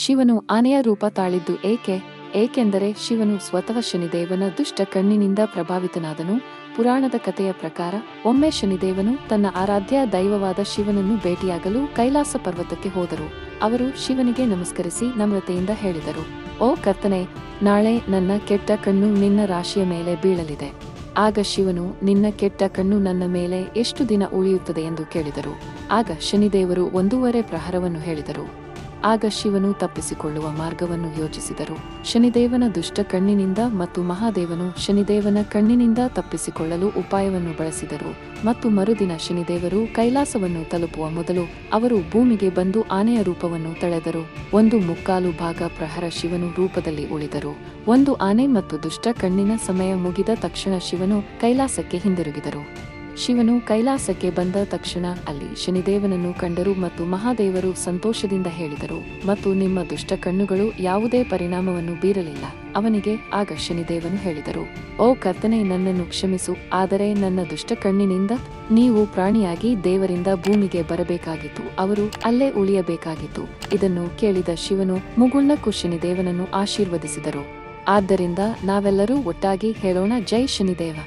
ಶಿವನು ಆನೆಯ ರೂಪ ತಾಳಿದ್ದು ಏಕೆ? ಏಕೆಂದರೆ ಶಿವನು ಸ್ವತಃ ಶನಿದೇವನ ದುಷ್ಟ ಕಣ್ಣಿನಿಂದ ಪ್ರಭಾವಿತನಾದನು. ಪುರಾಣದ ಕಥೆಯ ಪ್ರಕಾರ, ಒಮ್ಮೆ ಶನಿದೇವನು ತನ್ನ ಆರಾಧ್ಯ ದೈವವಾದ ಶಿವನನ್ನು ಭೇಟಿಯಾಗಲು ಕೈಲಾಸ ಪರ್ವತಕ್ಕೆ ಹೋದರು. ಅವರು ಶಿವನಿಗೆ ನಮಸ್ಕರಿಸಿ ನಮ್ರತೆಯಿಂದ ಹೇಳಿದರು, ಓ ಕರ್ತನೆ, ನಾಳೆ ನನ್ನ ಕೆಟ್ಟ ಕಣ್ಣು ನಿನ್ನ ರಾಶಿಯ ಮೇಲೆ ಬೀಳಲಿದೆ. ಆಗ ಶಿವನು, ನಿನ್ನ ಕೆಟ್ಟ ಕಣ್ಣು ನನ್ನ ಮೇಲೆ ಎಷ್ಟು ದಿನ ಉಳಿಯುತ್ತದೆ? ಎಂದು ಕೇಳಿದರು. ಆಗ ಶನಿದೇವರು ಒಂದೂವರೆ ಪ್ರಹರವನ್ನು ಹೇಳಿದರು. ಆಗ ಶಿವನು ತಪ್ಪಿಸಿಕೊಳ್ಳುವ ಮಾರ್ಗವನ್ನು ಯೋಚಿಸಿದರು. ಶನಿದೇವನ ದುಷ್ಟ ಕಣ್ಣಿನಿಂದ ಮತ್ತು ಮಹಾದೇವನು ಶನಿದೇವನ ಕಣ್ಣಿನಿಂದ ತಪ್ಪಿಸಿಕೊಳ್ಳಲು ಉಪಾಯವನ್ನು ಬಳಸಿದರು. ಮತ್ತು ಮರುದಿನ ಶನಿದೇವರು ಕೈಲಾಸವನ್ನು ತಲುಪುವ ಮೊದಲು ಅವರು ಭೂಮಿಗೆ ಬಂದು ಆನೆಯ ರೂಪವನ್ನು ತಳೆದರು. ಒಂದು ಮುಕ್ಕಾಲು ಭಾಗ ಪ್ರಹರ ಶಿವನು ರೂಪದಲ್ಲಿ ಉಳಿದರು. ಒಂದು ಆನೆ ಮತ್ತು ದುಷ್ಟ ಕಣ್ಣಿನ ಸಮಯ ಮುಗಿದ ತಕ್ಷಣ ಶಿವನು ಕೈಲಾಸಕ್ಕೆ ಹಿಂದಿರುಗಿದರು. ಶಿವನು ಕೈಲಾಸಕ್ಕೆ ಬಂದ ತಕ್ಷಣ ಅಲ್ಲಿ ಶನಿದೇವನನ್ನು ಕಂಡರು ಮತ್ತು ಮಹಾದೇವರು ಸಂತೋಷದಿಂದ ಹೇಳಿದರು, ಮತ್ತು ನಿಮ್ಮ ದುಷ್ಟ ಕಣ್ಣುಗಳು ಯಾವುದೇ ಪರಿಣಾಮವನ್ನು ಬೀರಲಿಲ್ಲ. ಅವನಿಗೆ ಆಗ ಶನಿದೇವನು ಹೇಳಿದರು, ಓ ಕರ್ತನೆ, ನನ್ನನ್ನು ಕ್ಷಮಿಸು, ಆದರೆ ನನ್ನ ದುಷ್ಟ ಕಣ್ಣಿನಿಂದ ನೀವು ಪ್ರಾಣಿಯಾಗಿ ದೇವರಿಂದ ಭೂಮಿಗೆ ಬರಬೇಕಾಗಿತ್ತು, ಅವರು ಅಲ್ಲೇ ಉಳಿಯಬೇಕಾಗಿತ್ತು. ಇದನ್ನು ಕೇಳಿದ ಶಿವನು ಮುಗುಳ್ನಕ್ಕೂ ಶನಿದೇವನನ್ನು ಆಶೀರ್ವದಿಸಿದರು. ಆದ್ದರಿಂದ ನಾವೆಲ್ಲರೂ ಒಟ್ಟಾಗಿ ಹೇಳೋಣ, ಜೈ ಶನಿದೇವ!